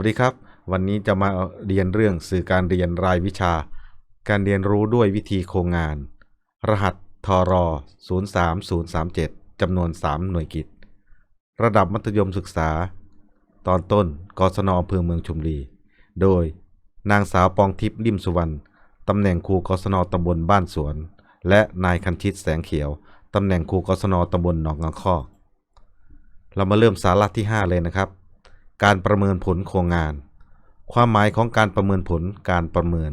วัสดีครับ วันนี้จะมาเรียนเรื่องสื่อการเรียนรายวิชา การเรียนรู้ด้วยวิธีโครงงาน รหัสทร03037จำนวน 3 หน่วยกิจ ระดับมัธยมศึกษา ตอนต้นกศนอำเภอเมืองชุมรีโดยนางสาวปองทิพย์ริมสุวรรณตำแหน่งครูกศนตำบลบ้านสวน และนายคันชิตแสงเขียวตำแหน่งครูกศนตำบลหนองงังคอก เรามาเริ่มสาระที่ 5 เลยนะครับ การประเมินผลโครงงาน ความหมายของการประเมินผลการประเมิน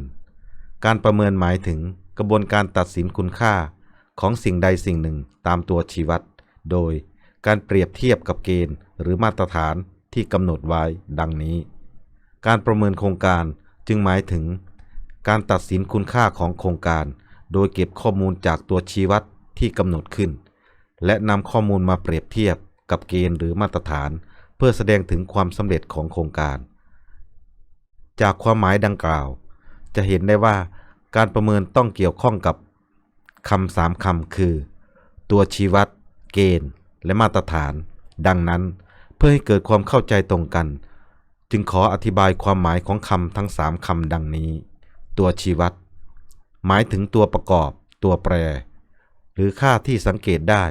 การประเมินหมายถึงกระบวนการตัดสินคุณค่าของสิ่งใดสิ่งหนึ่งตามตัวชี้วัด โดยการเปรียบเทียบกับเกณฑ์ หรือมาตรฐานที่กำหนดไว้ดังนี้ การประเมินโครงการจึงหมายถึง การตัดสินคุณค่าของโครงการ โดยเก็บข้อมูลจากตัวชี้วัดที่กำหนดขึ้น และนำข้อมูลมาเปรียบเทียบกับเกณฑ์หรือมาตรฐาน เพื่อแสดงถึงความสำเร็จของโครงการ จากความหมายดังกล่าว จะเห็นได้ว่าการประเมินต้องเกี่ยวข้องกับคำสามคำคือ ตัวชี้วัด เกณฑ์ และมาตรฐาน ดังนั้นเพื่อให้เกิดความเข้าใจตรงกัน จึงขออธิบายความหมายของคำทั้งสามคำดังนี้ ตัวชี้วัด หมายถึงตัวประกอบ ตัวแปร หรือค่าที่สังเกตได้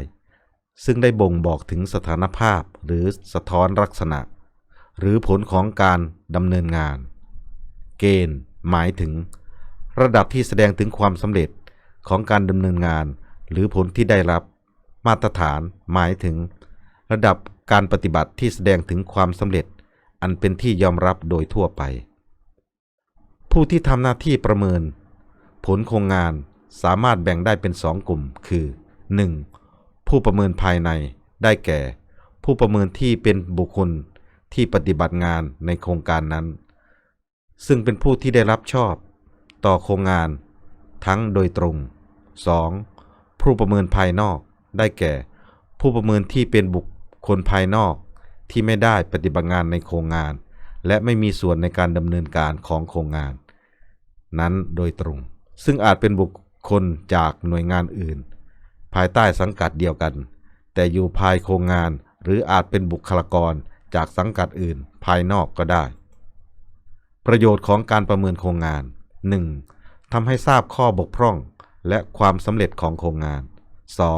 ซึ่งได้บ่งบอกถึงสถานภาพหรือสะท้อนลักษณะ หรือผลของการดำเนินงาน เกณฑ์ หมายถึง ระดับที่แสดงถึงความสำเร็จของการดำเนินงาน หรือผลที่ได้รับ มาตรฐาน หมายถึง ระดับการปฏิบัติที่แสดงถึงความสำเร็จ อันเป็นที่ยอมรับโดยทั่วไป ผู้ที่ทำหน้าที่ประเมิน ผลโครงงานสามารถแบ่งได้เป็นสองกลุ่ม คือ 1. ผู้ประเมินภายในได้แก่ ผู้ประเมินที่เป็นบุคคลที่ปฏิบัติงานในโครงการนั้น ซึ่งเป็นผู้ที่ได้รับชอบ ต่อโครงงาน ทั้งโดยตรง 2. ผู้ประเมินภายนอก ได้แก่ ผู้ประเมินที่เป็นบุคคลภายนอกที่ไม่ได้ปฏิบัติงานในโครงงาน และไม่มีส่วนในการดำเนินการของโครงงาน นั้นโดยตรง ซึ่งอาจเป็นบุคคลจากหน่วยงานอื่น ภายใต้สังกัดเดียวกัน แต่อยู่ภายโครงงานหรืออาจเป็นบุคลากรจากสังกัดอื่นภายนอกก็ได้ ประโยชน์ของการประเมินโครงงาน 1. ทำให้ทราบข้อบกพร่องและความสำเร็จของโครงงาน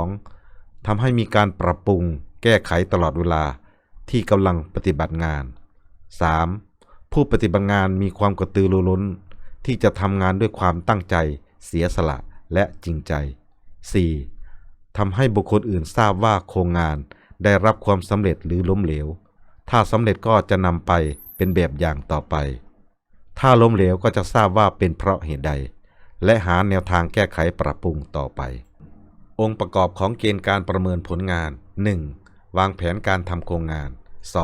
2. ทำให้มีการปรับปรุงแก้ไขตลอดเวลาที่กำลังปฏิบัติงาน 3. ผู้ปฏิบัติงานมีความกระตือรือร้น ที่จะทำงานด้วยความตั้งใจ เสียสละและจริงใจ 4. ทำให้บุคคลอื่นทราบว่าโครงงานได้รับความสำเร็จหรือล้มเหลว ถ้าสำเร็จก็จะนำไปเป็นแบบอย่างต่อไป ถ้าล้มเหลวก็จะทราบว่าเป็นเพราะเหตุใด และหาแนวทางแก้ไขปรับปรุงต่อไป องค์ประกอบของเกณฑ์การประเมินผลงาน 1. วางแผนการทำโครงงาน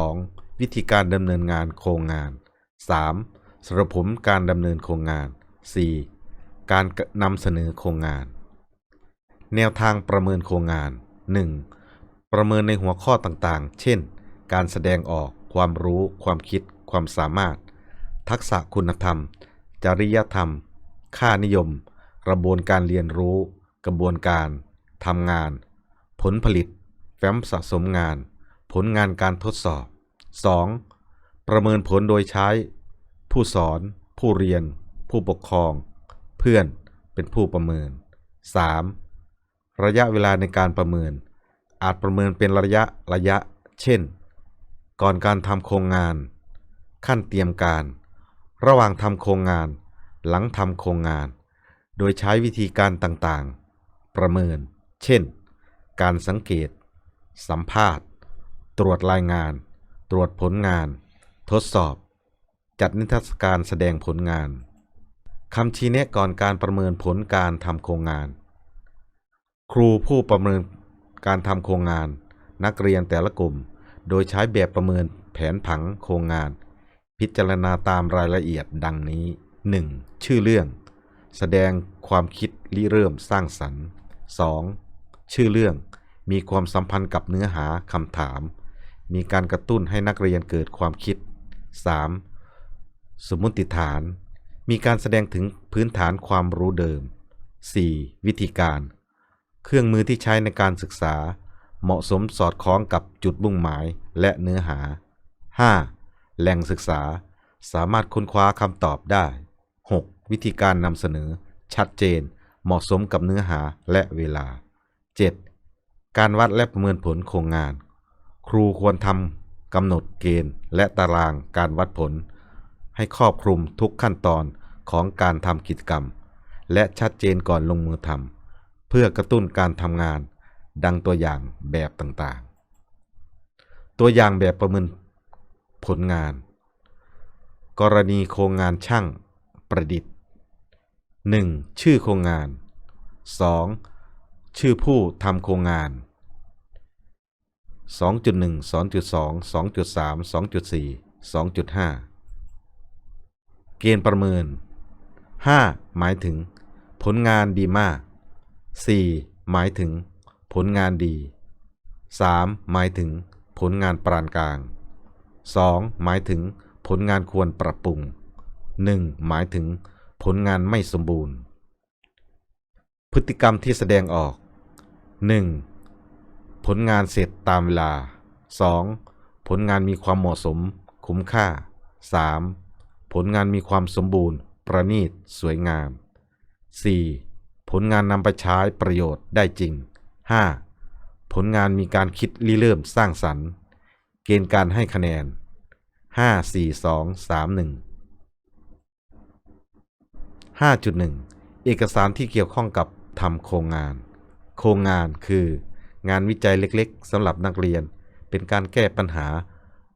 2. วิธีการดำเนินงานโครงงาน 3. สรุปผลการดำเนินโครงงาน 4. การนำเสนอโครงงาน แนวทางประเมินโครงงาน 1. ประเมินในหัวข้อต่างๆ เช่น การแสดงออก ความรู้ ความคิด ความสามารถ ทักษะคุณธรรม จริยธรรม ค่านิยม กระบวนการเรียนรู้ กระบวนการ ทำงาน ผลผลิต แฟ้มสะสมงาน ผลงานการทดสอบ 2. ประเมินผลโดยใช้ ผู้สอน ผู้เรียน ผู้ปกครอง เพื่อนเป็นผู้ประเมิน 3. ระยะเวลาในการประเมิน อาจประเมินเป็นระยะระยะ เช่น ก่อนการทำโครงงาน ขั้นเตรียมการ ระหว่างทำโครงงาน หลังทำโครงงาน โดยใช้วิธีการต่างๆ ประเมิน เช่น การสังเกต สัมภาษณ์ ตรวจรายงาน ตรวจผลงาน ทดสอบ จัดนิทรรศการแสดงผลงานคำชี้แนะก่อนการประเมินผลการทำโครงงาน ครูผู้ประเมินการทำโครงงาน นักเรียนแต่ละกลุ่ม โดยใช้แบบประเมินแผนผังโครงงาน พิจารณาตามรายละเอียดดังนี้ 1. ชื่อเรื่อง แสดงความคิดริเริ่มสร้างสรรค์ 2. ชื่อเรื่องมีความสัมพันธ์กับเนื้อหาคำถาม มีการกระตุ้นให้นักเรียนเกิดความคิด 3. สมมติฐาน มีการแสดงถึงพื้นฐานความรู้เดิม 4. วิธีการ เครื่องมือที่ใช้ในการศึกษา เหมาะสมสอดคล้องกับจุดมุ่งหมายและเนื้อหา 5. แหล่งศึกษาสามารถค้นคว้าคำตอบได้ 6. วิธีการนำเสนอ ชัดเจน เหมาะสมกับเนื้อหาและเวลา 7. การวัดและประเมินผลโครงงาน ครูควรทำกำหนดเกณฑ์ และตารางการวัดผล ให้ครอบคลุมทุกขั้นตอนของการทำกิจกรรม และชัดเจนก่อนลงมือทำ พื่อกระตุ้นการทำงาน ดังตัวอย่างแบบต่างๆ ตัวอย่างแบบประเมินผลงาน กรณีโครงงานช่างประดิษฐ์ 1. ชื่อโครงงาน 2. ชื่อผู้ทำโครงงาน 2.1 2.2 2.3 2.4 2.5 เกณฑ์ประเมิน 5. หมายถึง ผลงานดีมาก 4. หมายถึง ผลงานดี 3. หมายถึง ผลงานปานกลาง 2. หมายถึง ผลงานควรปรับปรุง 1. หมายถึง ผลงานไม่สมบูรณ์ พฤติกรรมที่แสดงออก 1. ผลงานเสร็จตามเวลา 2. ผลงานมีความเหมาะสม คุ้มค่า 3. ผลงานมีความสมบูรณ์ ประณีต สวยงาม 4. ผลงานนำไปใช้ประโยชน์ได้จริง 5. ผลงานมีการคิดริเริ่มสร้างสรรค์ เกณฑ์การให้คะแนน 5 4 2 3 1 5.1 เอกสารที่เกี่ยวข้องกับทำโครงงาน โครงงานคือ งานวิจัยเล็กๆสำหรับนักเรียน เป็นการแก้ปัญหา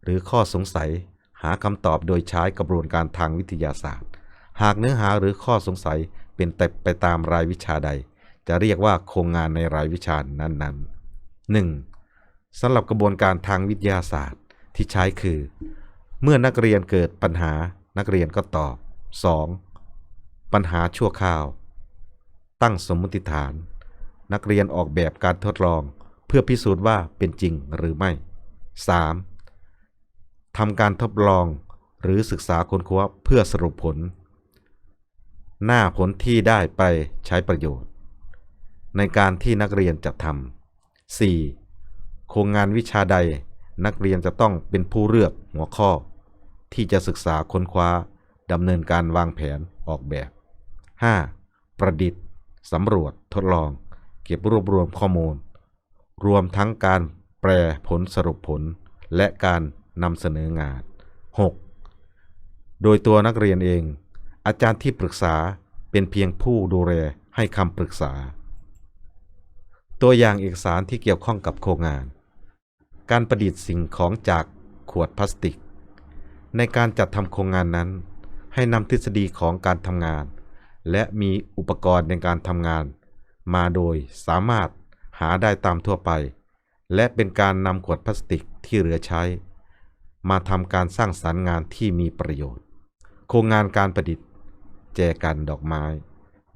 หรือข้อสงสัย หาคำตอบโดยใช้กระบวนการทางวิทยาศาสตร์ หากเนื้อหาหรือข้อสงสัย เป็นแต่ไปตามรายวิชาใด จะเรียกว่าโครงงานในรายวิชานั้นๆ 1. สำหรับกระบวนการทางวิทยาศาสตร์ที่ใช้คือ เมื่อนักเรียนเกิดปัญหานักเรียนก็ตอบ 2. ปัญหาชั่วคราว ตั้งสมมติฐาน นักเรียนออกแบบการทดลองเพื่อพิสูจน์ว่าเป็นจริงหรือไม่ 3. ทำการทดลองหรือศึกษาค้นคว้าเพื่อสรุปผล หน้าผลที่ได้ไปใช้ประโยชน์ ในการที่นักเรียนจะทำ 4. โครงงานวิชาใดนักเรียนจะต้องเป็นผู้เลือกหัวข้อ ที่จะศึกษาค้นคว้าดำเนินการวางแผนออกแบบ 5. ประดิษฐ์สำรวจทดลอง เก็บรวบรวมข้อมูล รวมทั้งการแปลผลสรุปผล และการนำเสนองาน 6. โดยตัวนักเรียนเอง อาจารย์ที่ปรึกษาเป็นเพียงผู้ดูแลให้คำปรึกษา ตัวอย่างเอกสารที่เกี่ยวข้องกับโครงงาน การประดิษฐ์สิ่งของจากขวดพลาสติก ในการจัดทำโครงงานนั้น ให้นำทฤษฎีของการทำงาน และมีอุปกรณ์ในการทำงาน มาโดยสามารถหาได้ตามทั่วไป และเป็นการนำขวดพลาสติกที่เหลือใช้ มาทำการสร้างสรรค์งานที่มีประโยชน์ โครงงานการประดิษฐ์ จกันดอกไม้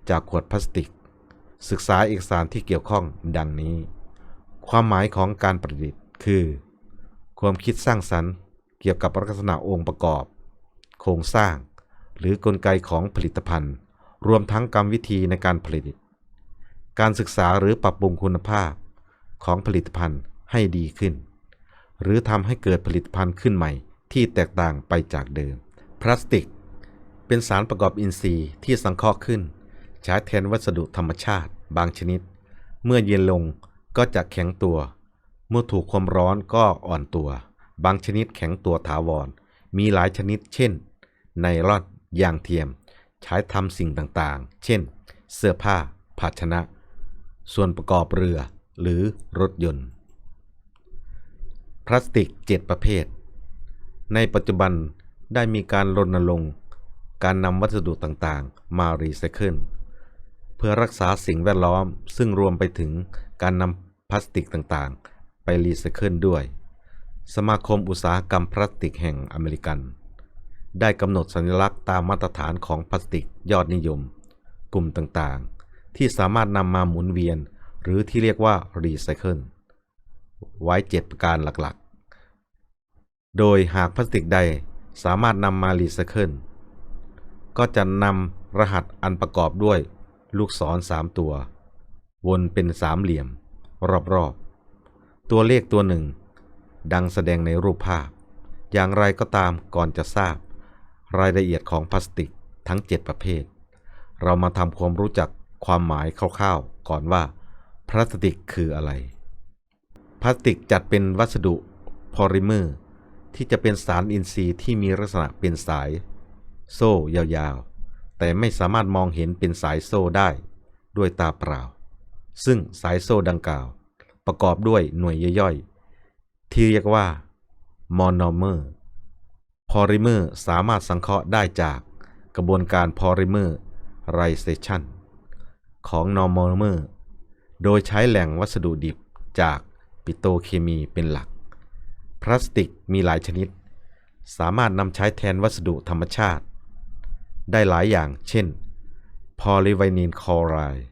จากขวดพลาสติก ศึกษาเอกสารที่เกี่ยวข้องดังนี้ ความหมายของการประดิษฐ์คือ ความคิดสร้างสรรค์เกี่ยวกับลักษณะองค์ประกอบ โครงสร้าง หรือกลไกของผลิตภัณฑ์ รวมทั้งกรรมวิธีในการผลิต การศึกษาหรือปรับปรุงคุณภาพของผลิตภัณฑ์ให้ดีขึ้น หรือทำให้เกิดผลิตภัณฑ์ขึ้นใหม่ที่แตกต่างไปจากเดิม พลาสติก เป็นสารประกอบอินทรีย์ที่สังเคราะห์ขึ้น ใช้แทนวัสดุธรรมชาติ บางชนิด เมื่อเย็นลงก็จะแข็งตัว เมื่อถูกความร้อนก็อ่อนตัว บางชนิดแข็งตัวถาวร มีหลายชนิด เช่น ไนลอนยางเทียม ใช้ทำสิ่งต่างๆ เช่น เสื้อผ้า ภาชนะ ส่วนประกอบเรือหรือรถยนต์ พลาสติก 7 ประเภท ในปัจจุบันได้มีการรณรงค์ การนำวัสดุต่างๆ มารีไซเคิลเพื่อรักษาสิ่งแวดล้อม ซึ่งรวมไปถึงการนำพลาสติกต่างๆ ไปรีไซเคิลด้วย สมาคมอุตสาหกรรมพลาสติกแห่งอเมริกัน ได้กำหนดสัญลักษณ์ตามมาตรฐานของพลาสติกยอดนิยม กลุ่มต่างๆ ที่สามารถนำมาหมุนเวียน หรือที่เรียกว่ารีไซเคิลไว้7ประการหลักๆ โดยหากพลาสติกใดสามารถนำมารีไซเคิล ก็จะนำรหัสอันประกอบด้วย ลูกศร3ตัว วนเป็นสามเหลี่ยม รอบๆ ตัวเลขตัวหนึ่ง ดังแสดงในรูปภาพ อย่างไรก็ตามก่อนจะทราบ รายละเอียดของพลาสติกทั้ง 7 ประเภท เรามาทำความรู้จักความหมายคร่าวๆ ก่อนว่า พลาสติกคืออะไร พลาสติกจัดเป็นวัสดุพอลิเมอร์ที่จะเป็นสารอินทรีย์ที่มีลักษณะเป็นสาย โซ่ยาวๆ แต่ไม่สามารถมองเห็นเป็นสายโซ่ได้ด้วยตาเปล่า ซึ่งสายโซ่ดังกล่าว ประกอบด้วยหน่วยย่อยๆ ที่เรียกว่ามอนอเมอร์ พอลิเมอร์สามารถสังเคราะห์ได้จากกระบวนการพอลิเมอร์ไรเซชันของนอร์มอเมอร์ โดยใช้แหล่งวัสดุดิบจากปิโตเคมีเป็นหลัก พลาสติกมีหลายชนิด สามารถนำใช้แทนวัสดุธรรมชาติ ได้หลายอย่าง เช่น พอลิไวนีนคลอไรด์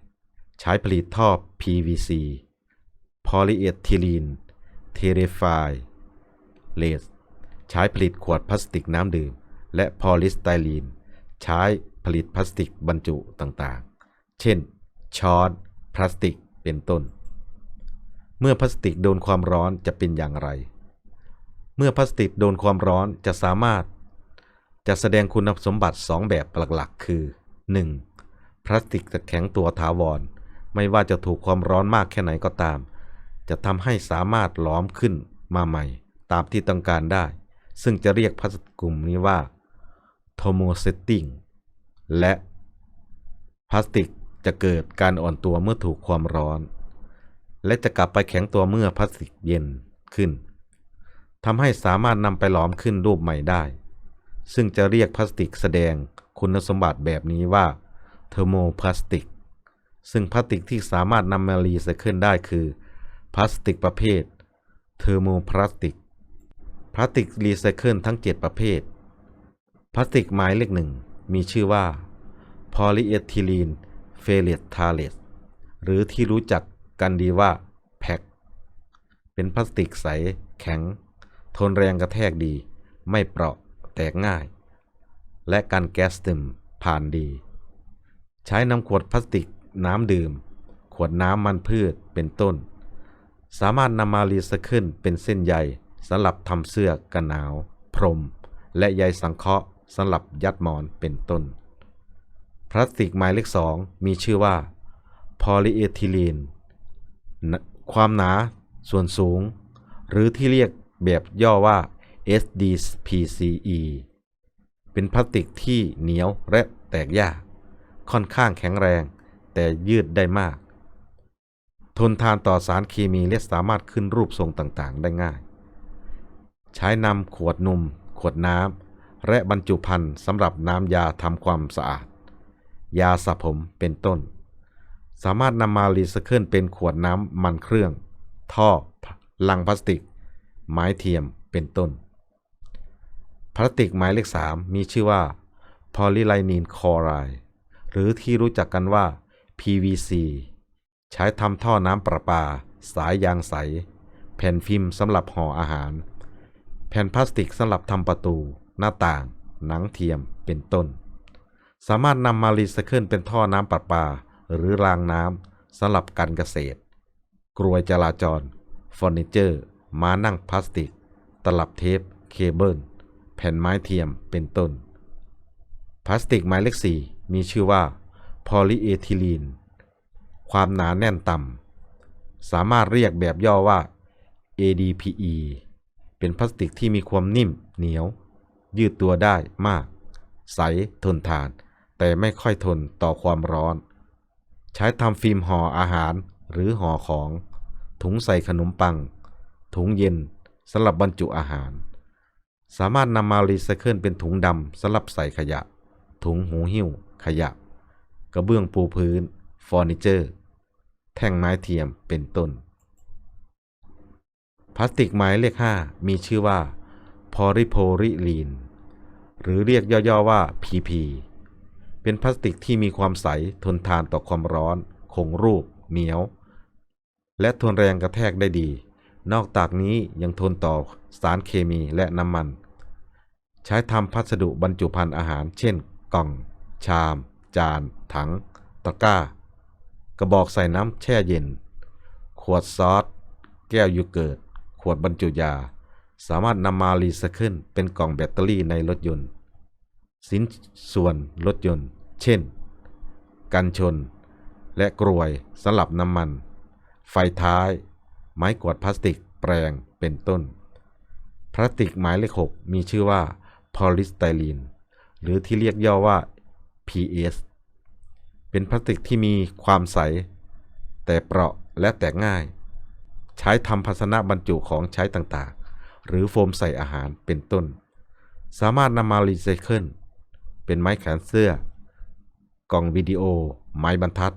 ใช้ผลิตท่อ PVC พอลิเอทิลีน เทเรไฟเลสใช้ผลิตขวดพลาสติกน้ำดื่ม และพอลิสไตรีน ใช้ผลิตพลาสติกบรรจุต่างๆ เช่น ช้อน พลาสติก เป็นต้น เมื่อพลาสติกโดนความร้อนจะเป็นอย่างไร เมื่อพลาสติกโดนความร้อนจะสามารถ จะแสดงคุณสมบัติ 2 แบบหลักๆ คือ 1. พลาสติกจะแข็งตัวถาวร ไม่ว่าจะถูกความร้อนมากแค่ไหนก็ตาม จะทำให้สามารถหลอมขึ้นมาใหม่ ตามที่ต้องการได้ ซึ่งจะเรียกพลาสติกกลุ่มนี้ว่าโทโมเซตติ้งและพลาสติกจะเกิดการอ่อนตัวเมื่อถูกความร้อน และจะกลับไปแข็งตัวเมื่อพลาสติกเย็นขึ้นทำให้สามารถนำไปหลอมขึ้นรูปใหม่ได้ ซึ่งจะเรียกพลาสติกแสดงคุณสมบัติแบบนี้ว่าเทอร์โมพลาสติก ซึ่งพลาสติกที่สามารถนำมารีไซเคิลได้คือพลาสติกประเภทเทอร์โมพลาสติก พลาสติกรีไซเคิลทั้ง 7 ประเภท พลาสติกหมายเลขหนึ่งมีชื่อว่าพอลีเอทิลีนเฟเลตทาเลสหรือที่รู้จักกันดีว่าแพ็คเป็นพลาสติกใส แข็ง ทนแรงกระแทกดี ไม่เปราะ แตกง่าย และการแก๊สตึมผ่านดี ใช้นำขวดพลาสติกน้ำดื่ม ขวดน้ำมันพืชเป็นต้น สามารถนำมารีไซเคิลเป็นเส้นใยสำหรับทำเสื้อกันหนาว พรม และใยสังเคราะห์สำหรับยัดหมอนเป็นต้น พลาสติกหมายเลขสองมีชื่อว่าพอลีเอทิลีนความหนาส่วนสูง หรือที่เรียกแบบย่อว่า SDPCE เป็นพลาสติกที่เหนียวและแตกยาก ค่อนข้างแข็งแรง แต่ยืดได้มาก ทนทานต่อสารเคมีและสามารถขึ้นรูปทรงต่างๆ ได้ง่าย ใช้นำขวดนม ขวดน้ำ และบรรจุภัณฑ์สำหรับน้ำยาทำความสะอาด ยาสระผมเป็นต้น สามารถนำมารีไซเคิลเป็นขวดน้ำมันเครื่อง ท่อ ลังพลาสติก ไม้เทียมเป็นต้น พลาสติกหมายเลข 3 มีชื่อว่าพอลิไลนีนคลอไรด์หรือที่รู้จักกันว่า PVC ใช้ทำท่อน้ำประปา สายยางใส แผ่นฟิล์มสำหรับห่ออาหาร แผ่นพลาสติกสำหรับทำประตู หน้าต่าง หนังเทียมเป็นต้น สามารถนำมารีไซเคิลเป็นท่อน้ำประปา หรือรางน้ำสำหรับการเกษตร กรวยจราจรเฟอร์นิเจอร์ ม้านั่งพลาสติก ตลับเทป เคเบิล แผ่นไม้เทียมเป็นต้น พลาสติกหมายเลข4มีชื่อว่าพอลีเอทิลีน ความหนาแน่นต่ำ สามารถเรียกแบบย่อว่า ADPE เป็นพลาสติกที่มีความนิ่มเหนียว ยืดตัวได้มาก ใสทนทาน แต่ไม่ค่อยทนต่อความร้อน ใช้ทำฟิล์มห่ออาหารหรือห่อของ ถุงใส่ขนมปัง ถุงเย็นสำหรับบรรจุอาหาร สามารถนำมารีไซเคิลเป็นถุงดำสำหรับใส่ขยะ ถุงหูหิ้ว ขยะ กระเบื้องปูพื้นเฟอร์นิเจอร์ แท่งไม้เทียมเป็นต้น พลาสติกหมายเลข 5 มีชื่อว่าพอริโพริลีน หรือเรียกย่อๆว่า PP เป็นพลาสติกที่มีความใสทนทานต่อความร้อน คงรูป เหนียว และทนแรงกระแทกได้ดี นอกจากนี้ยังทนต่อสารเคมีและน้ำมัน ใช้ทำพัสดุบรรจุภัณฑ์อาหาร เช่น กล่อง ชาม จาน ถัง ตะกร้า กระบอกใส่น้ำแช่เย็น ขวดซอส แก้วยูเกิร์ต ขวดบรรจุยา สามารถนำมารีไซเคิลเป็นกล่องแบตเตอรี่ในรถยนต์ สินส่วนรถยนต์ เช่น กันชน และกรวยสลับน้ำมัน ไฟท้าย ไม้กวาดพลาสติก แปลงเป็นต้น พลาสติกหมายเลขหกมีชื่อว่าพอลิสไตรีน หรือที่เรียกย่อว่า PS เป็นพลาสติกที่มีความใส แต่เปราะและแตกง่าย ใช้ทำภาชนะบรรจุของใช้ต่างๆ หรือโฟมใส่อาหารเป็นต้น สามารถนำมารีไซเคิลเป็นไม้แขวนเสื้อ กล่องวิดีโอ ไม้บรรทัด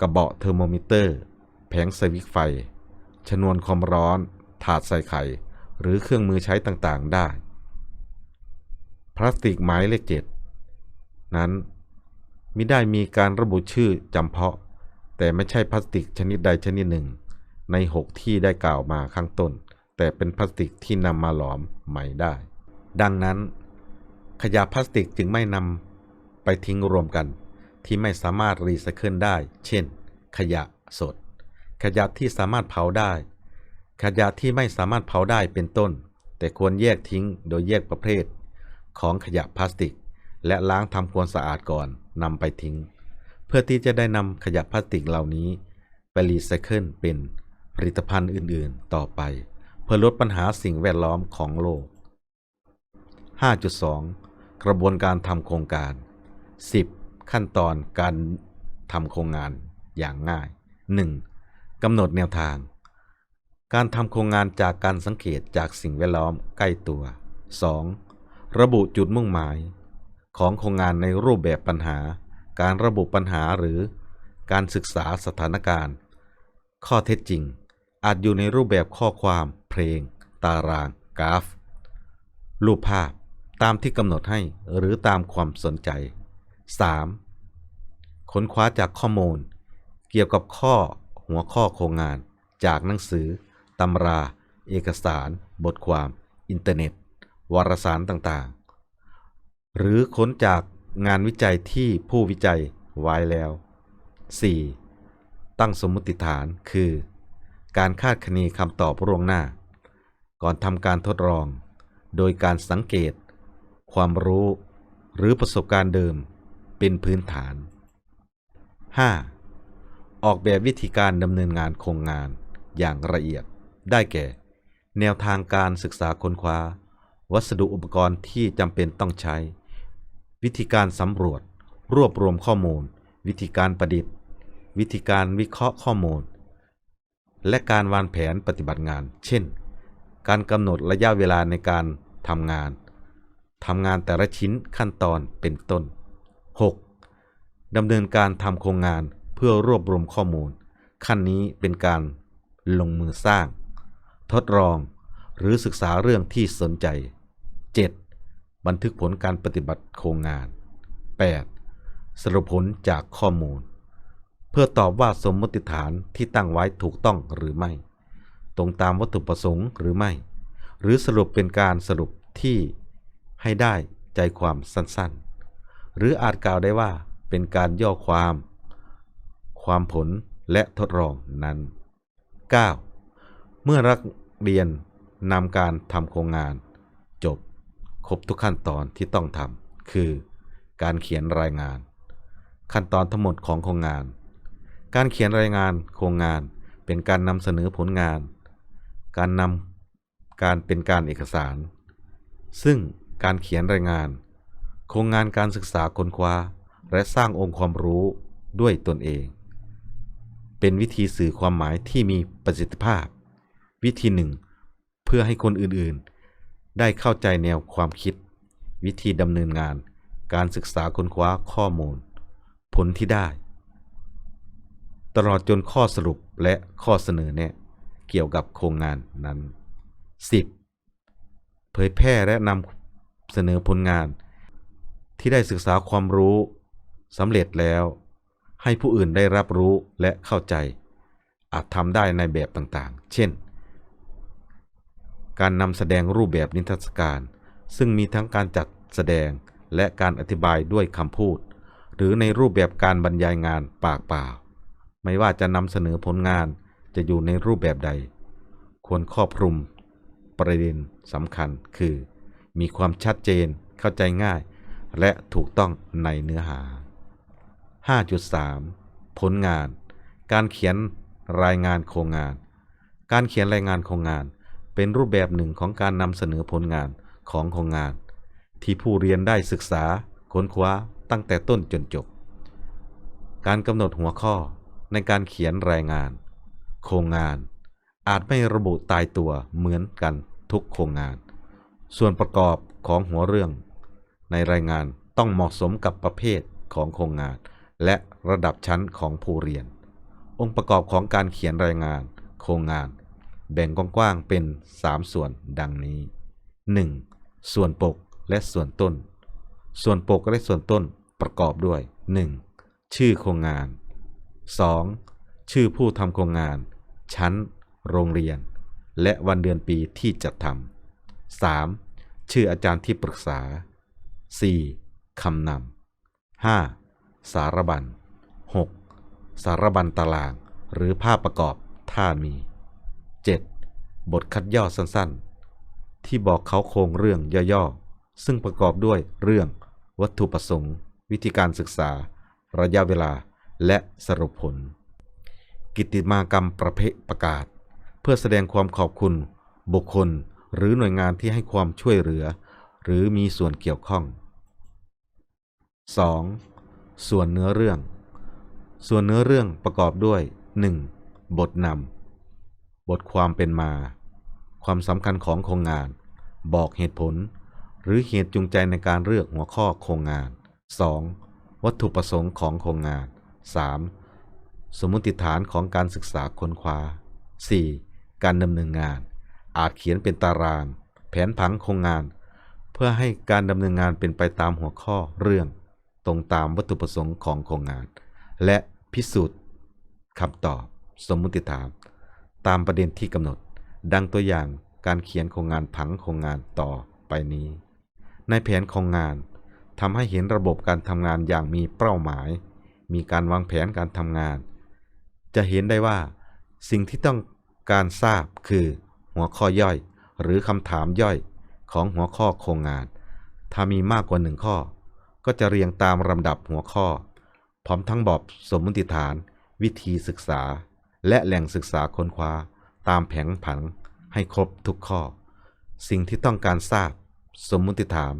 กระบาะเทอร์โมมิเตอร์ แผงสวิตช์ไฟ ชนวนความร้อน ถาดใส่ไข่ หรือเครื่องมือใช้ต่างๆได้ พลาสติกหมายเลขเจ็ดนั้นมิได้มีการระบุชื่อจำเพาะ แต่ไม่ใช่พลาสติกชนิดใดชนิดหนึ่ง ใน 6 ที่ได้กล่าวมาข้างต้น แต่เป็นพลาสติกที่นำมาหลอมใหม่ได้ ดังนั้น ขยะพลาสติกจึงไม่นำไปทิ้งรวมกัน ที่ไม่สามารถรีไซเคิลได้ เช่น ขยะสด ขยะที่สามารถเผาได้ ขยะที่ไม่สามารถเผาได้เป็นต้น แต่ควรแยกทิ้งโดยแยกประเภท ของขยะพลาสติก และล้างทำความสะอาดก่อนนำไปทิ้ง เพื่อที่จะได้นำขยะพลาสติกเหล่านี้ ไปรีไซเคิลเป็นผลิตภัณฑ์อื่นๆ ต่อไป เพื่อลดปัญหาสิ่งแวดล้อมของโลก 5.2 กระบวนการทำโครงการ 10. ขั้นตอนการทำโครงงานอย่างง่าย 1. กำหนดแนวทาง การทำโครงงานจากการสังเกตจากสิ่งแวดล้อมใกล้ตัว 2. ระบุจุดมุ่งหมาย ของโครงงานในรูปแบบปัญหา การระบุปัญหาหรือ การศึกษาสถานการณ์ ข้อเท็จจริง อาจอยู่ในรูปแบบข้อความ เพลง ตาราง กราฟ รูปภาพตามที่กำหนดให้หรือตามความสนใจ 3. ค้นคว้าจากข้อมูล เกี่ยวกับข้อ หัวข้อโครงงาน จากหนังสือตำรา เอกสาร บทความ อินเทอร์เน็ต วารสารต่างๆ หรือค้นจากงานวิจัยที่ผู้วิจัยไว้แล้ว 4. ตั้งสมมติฐานคือ การคาดคะเนคำตอบล่วงหน้า ก่อนทำการทดลอง โดยการสังเกต ความรู้ หรือประสบการณ์เดิมเป็นพื้นฐาน 5. ออกแบบวิธีการดำเนินงานโครงงานอย่างละเอียด ได้แก่ แนวทางการศึกษาค้นคว้า วัสดุอุปกรณ์ที่จำเป็นต้องใช้ วิธีการสำรวจ รวบรวมข้อมูล วิธีการประดิษฐ์ วิธีการวิเคราะห์ข้อมูล และการวางแผนปฏิบัติงาน เช่น การกำหนดระยะเวลาในการทำงานทำงานแต่ละชิ้นขั้นตอนเป็นต้น 6. ดำเนินการทำโครงงาน พื่อรวบรวมข้อมูล ขั้นนี้เป็นการลงมือสร้าง ทดลองหรือศึกษาเรื่องที่สนใจ 7. บันทึกผลการปฏิบัติโครงงาน 8. สรุปผลจากข้อมูล เพื่อตอบว่าสมมติฐานที่ตั้งไว้ถูกต้องหรือไม่ ตรงตามวัตถุประสงค์หรือไม่ หรือสรุปเป็นการสรุปที่ให้ได้ใจความสั้นๆ หรืออาจกล่าวได้ว่าเป็นการย่อความ ความผลและทดลองนั้น 9. เมื่อนักเรียนนำการทำโครงงาน จบ ครบทุกขั้นตอนที่ต้องทำคือ การเขียนรายงาน ขั้นตอนทั้งหมดของโครงงาน การเขียนรายงานโครงงานเป็นการนำเสนอผลงาน การนำการเป็นการเอกสาร ซึ่งการเขียนรายงาน โครงงานการศึกษาค้นคว้า และสร้างองค์ความรู้ด้วยตนเอง เป็นวิธีสื่อความหมายที่มีประสิทธิภาพ วิธีหนึ่งเพื่อให้คนอื่นๆ ได้เข้าใจแนวความคิด วิธีดำเนินงาน การศึกษาค้นคว้าข้อมูล ผลที่ได้ ตลอดจนข้อสรุปและข้อเสนอแนะเกี่ยวกับโครงงานนั้น 10. เผยแพร่และนำเสนอผลงาน ที่ได้ศึกษาความรู้สำเร็จแล้ว ให้ผู้อื่นได้รับรู้และเข้าใจ อาจทำได้ในแบบต่างๆ เช่น การนำแสดงรูปแบบนิทรรศการ ซึ่งมีทั้งการจัดแสดงและการอธิบายด้วยคำพูด หรือในรูปแบบการบรรยายงานปากเปล่า ไม่ว่าจะนำเสนอผลงานจะอยู่ในรูปแบบใด ควรครอบคลุม ประเด็นสำคัญคือ มีความชัดเจนเข้าใจง่าย และถูกต้องในเนื้อหา 5.3 ผลงาน การเขียนรายงานโครงงาน การเขียนรายงานโครงงาน เป็นรูปแบบหนึ่งของการนำเสนอผลงานของโครงงาน ที่ผู้เรียนได้ศึกษาค้นคว้าตั้งแต่ต้นจนจบ การกำหนดหัวข้อในการเขียนรายงาน โครงงาน อาจไม่ระบุตายตัวเหมือนกันทุกโครงงาน ส่วนประกอบของหัวเรื่อง ในรายงานต้องเหมาะสมกับประเภทของโครงงาน และระดับชั้นของผู้เรียน องค์ประกอบของการเขียนรายงาน โครงงาน แบ่งกว้างๆเป็น 3 ส่วนดังนี้ 1. ส่วนปกและส่วนต้น ส่วนปกและส่วนต้นประกอบด้วย 1. ชื่อโครงงาน 2. ชื่อผู้ทำโครงงาน ชั้น โรงเรียน และวันเดือนปีที่จัดทำ 3. ชื่ออาจารย์ที่ปรึกษา 4. คำนำ 5. สารบัญ 6. สารบัญตาราง หรือภาพประกอบถ้ามี 7. บทคัดย่อสั้นๆ ที่บอกเขาโครงเรื่องย่อๆ ซึ่งประกอบด้วยเรื่อง วัตถุประสงค์ วิธีการศึกษา ระยะเวลา และสรุปผล กิตติมากรรมประเภทประกาศ เพื่อแสดงความขอบคุณ บุคคลหรือหน่วยงานที่ให้ความช่วยเหลือ หรือมีส่วนเกี่ยวข้อง 2. ส่วนเนื้อเรื่อง ส่วนเนื้อเรื่องประกอบด้วย 1. บทนำ บทความเป็นมา ความสำคัญของโครงงาน บอกเหตุผล หรือเหตุจูงใจในการเลือกหัวข้อโครงงาน 2. วัตถุประสงค์ของโครงงาน 3. สมมติฐานของการศึกษาค้นคว้า 4. การดำเนินงาน อาจเขียนเป็นตาราง แผนผังโครงงาน เพื่อให้การดำเนินงานเป็นไปตามหัวข้อเรื่อง ตรงตามวัตถุประสงค์ของโครงงาน และพิสูจน์คำตอบสมมุติฐานตามประเด็นที่กำหนด ดังตัวอย่างการเขียนโครงงานผังโครงงานต่อไปนี้ ในแผนโครงงานทำให้เห็นระบบการทำงานอย่างมีเป้าหมาย มีการวางแผนการทำงาน จะเห็นได้ว่า สิ่งที่ต้องการทราบคือ หัวข้อย่อย หรือคำถามย่อยของหัวข้อโครงงาน ถ้ามีมากกว่าหนึ่งข้อ ก็จะเรียงตามลำดับหัวข้อ พร้อมทั้งบอกสมมติฐาน วิธีศึกษา และแหล่งศึกษาค้นคว้า ตามแผนผังให้ครบทุกข้อ สิ่งที่ต้องการทราบ สมมติฐาน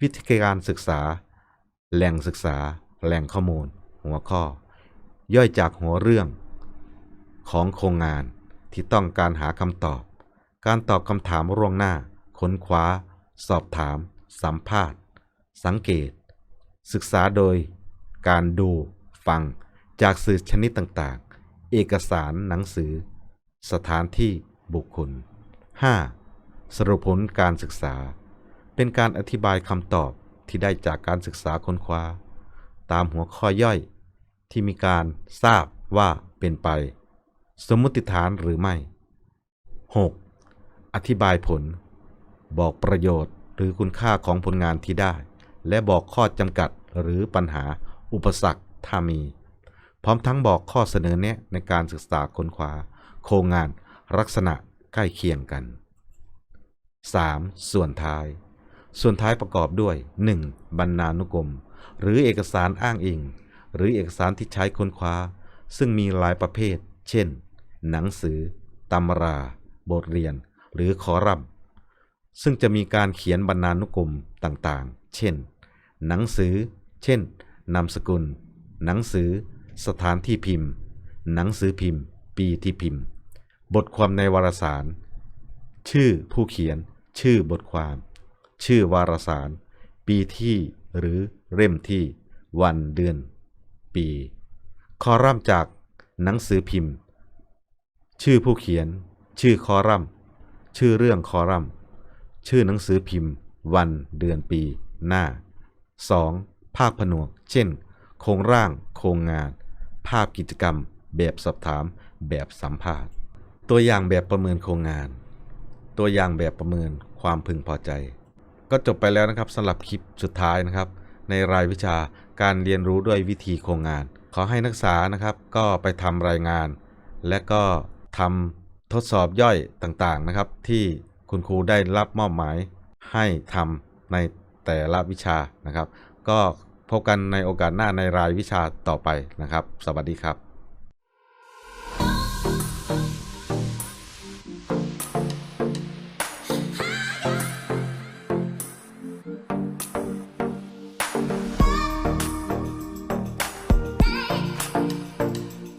วิธีการศึกษา แหล่งศึกษา แหล่งข้อมูล หัวข้อ ย่อยจากหัวเรื่อง ของโครงงานที่ต้องการหาคำตอบ การตอบคำถามร่วงหน้า ค้นคว้า สอบถาม สัมภาษณ์ สังเกต ศึกษาโดยการดูฟังจากสื่อชนิดต่างๆ เอกสารหนังสือ สถานที่บุคคล 5. สรุปผลการศึกษา เป็นการอธิบายคำตอบที่ได้จากการศึกษาค้นคว้า ตามหัวข้อย่อยที่มีการทราบว่าเป็นไป สมมติฐานหรือไม่ 6. อธิบายผล บอกประโยชน์หรือคุณค่าของผลงานที่ได้ และบอกข้อจำกัดหรือปัญหาอุปสรรคถ้ามี พร้อมทั้งบอกข้อเสนอแนะในการศึกษาค้นคว้า โครงงานลักษณะใกล้เคียงกัน 3. ส่วนท้าย ส่วนท้ายประกอบด้วย 1. บรรณานุกรม หรือเอกสารอ้างอิง หรือเอกสารที่ใช้ค้นคว้า ซึ่งมีหลายประเภท เช่น หนังสือตำรา บทเรียน หรือคอรัมน์ซึ่งจะมีการเขียนบรรณานุกรมต่างๆ เช่น หนังสือ เช่น นามสกุล หนังสือ สถานที่พิมพ์ หนังสือพิมพ์ ปีที่พิมพ์ บทความในวารสาร ชื่อผู้เขียน ชื่อบทความ ชื่อวารสาร ปีที่หรือเล่มที่ วันเดือน ปี คอลัมน์จากหนังสือพิมพ์ ชื่อผู้เขียน ชื่อคอลัมน์ ชื่อเรื่องคอลัมน์ ชื่อหนังสือพิมพ์ วันเดือนปีหน้า 2. ภาพผนวก เช่น โครงร่าง โครงงาน ภาพกิจกรรม แบบสอบถาม แบบสัมภาษณ์ ตัวอย่างแบบประเมินโครงงาน ตัวอย่างแบบประเมินความพึงพอใจ ก็จบไปแล้วนะครับสำหรับคลิปสุดท้ายนะครับ ในรายวิชาการเรียนรู้ด้วยวิธีโครงงาน ขอให้นักศึกษานะครับก็ไปทำรายงาน และก็ทำทดสอบย่อยต่างๆนะครับ ที่คุณครูได้รับมอบหมายให้ทำใน แต่ละวิชานะครับ ก็พบกันในโอกาสหน้าในรายวิชาต่อไปนะครับ สวัสดีครับ